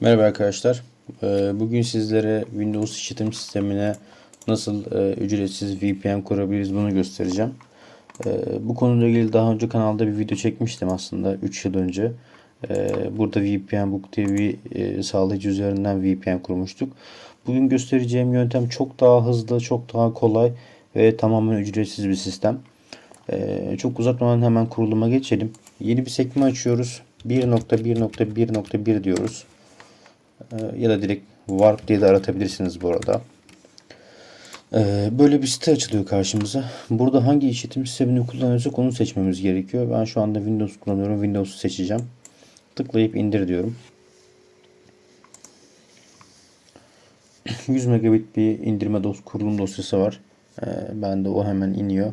Merhaba arkadaşlar. Ee, Bugün sizlere Windows işletim sistemine nasıl e, ücretsiz VPN kurabiliriz bunu göstereceğim. Ee, Bu konuyla ilgili daha önce kanalda bir video çekmiştim aslında 3 yıl önce. Ee, Burada VPN Book diye bir e, sağlayıcı üzerinden VPN kurmuştuk. Bugün göstereceğim yöntem çok daha hızlı, çok daha kolay ve tamamen ücretsiz bir sistem. Çok uzatmadan hemen kuruluma geçelim. Yeni bir sekme açıyoruz. 1.1.1.1 diyoruz. Ee, ya da direkt warp diye de aratabilirsiniz bu arada. Ee, böyle bir site açılıyor karşımıza. Burada hangi işletim sistemini kullanıyorsak onu seçmemiz gerekiyor. Ben şu anda Windows kullanıyorum. Windows'u seçeceğim. Tıklayıp indir diyorum. 100 megabit bir indirme dos kurulum dosyası var. Ee, ben de o hemen iniyor.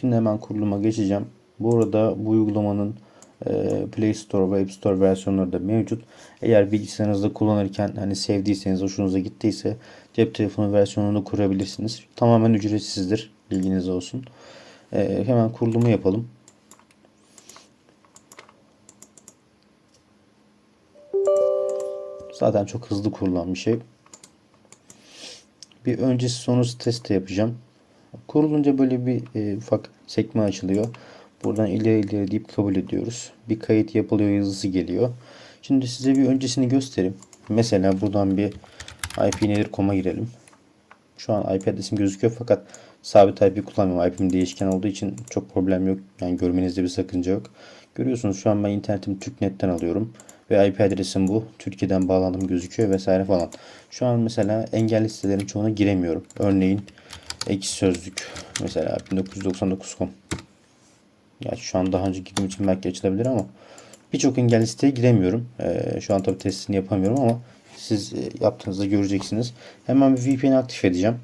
Şimdi hemen kuruluma geçeceğim. Bu arada bu uygulamanın Play Store ve App Store versiyonları da mevcut. Eğer bilgisayarınızda kullanırken hani sevdiyseniz, hoşunuza gittiyse cep telefonu versiyonunu kurabilirsiniz. Tamamen ücretsizdir. Bilginiz olsun. E, hemen kurulumu yapalım. Zaten çok hızlı kurulan bir şey. Bir öncesi sonrası test de yapacağım. Kurulunca böyle bir e, ufak sekme açılıyor. Buradan ileri ileri deyip kabul ediyoruz. Bir kayıt yapılıyor yazısı geliyor. Şimdi size bir öncesini göstereyim. Mesela buradan bir ipnedir.com'a girelim. Şu an IP adresim gözüküyor fakat sabit IP kullanmıyorum. IP'm değişken olduğu için çok problem yok. Yani görmenizde bir sakınca yok. Görüyorsunuz şu an ben internetimi TürkNet'ten alıyorum. Ve IP adresim bu. Türkiye'den bağlandım gözüküyor vesaire falan. Şu an mesela engelli sitelerin çoğuna giremiyorum. Örneğin Ekşi Sözlük mesela 1999.com Gerçi şu an daha önce girdiğim için belki açılabilir ama birçok engelli siteye giremiyorum. Ee, şu an tabi testini yapamıyorum ama siz e, yaptığınızda göreceksiniz. Hemen bir VPN aktif edeceğim.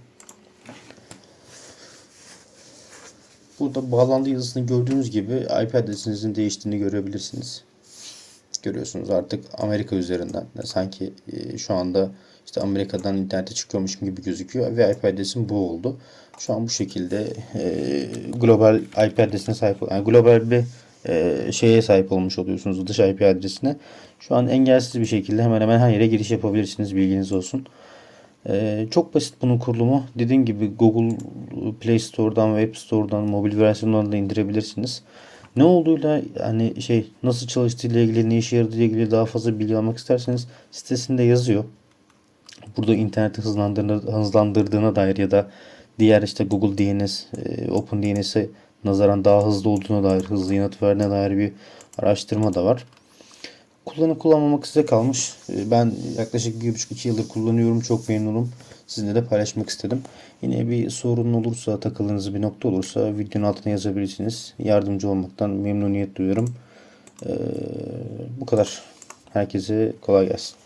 Burada bağlandı yazısını gördüğünüz gibi IP adresinizin değiştiğini görebilirsiniz. Görüyorsunuz artık Amerika üzerinden sanki e, şu anda işte Amerika'dan internete çıkıyormuşum gibi gözüküyor ve IP adresim bu oldu. Şu an bu şekilde e, global IP adresine sahip yani global bir e, şeye sahip olmuş oluyorsunuz dış IP adresine. Şu an engelsiz bir şekilde hemen hemen her yere giriş yapabilirsiniz bilginiz olsun. Çok basit bunun kurulumu. Dediğim gibi Google Play Store'dan ve App Store'dan mobil versiyonlarını da indirebilirsiniz. Ne olduğuyla hani şey nasıl çalıştığıyla ilgili ne işe yaradığı ile ilgili daha fazla bilgi almak isterseniz sitesinde yazıyor. Burada interneti hızlandırdığına, hızlandırdığına dair ya da diğer işte Google DNS, e, Open DNS'e nazaran daha hızlı olduğuna dair, hızlı yanıt verdiğine dair bir araştırma da var. Kullanıp kullanmamak size kalmış. E, Ben yaklaşık 1,5-2 yıldır kullanıyorum. Çok memnunum. Sizinle de paylaşmak istedim. Yine bir sorun olursa, takıldığınız bir nokta olursa videonun altına yazabilirsiniz. Yardımcı olmaktan memnuniyet duyuyorum. Ee, bu kadar. Herkese kolay gelsin.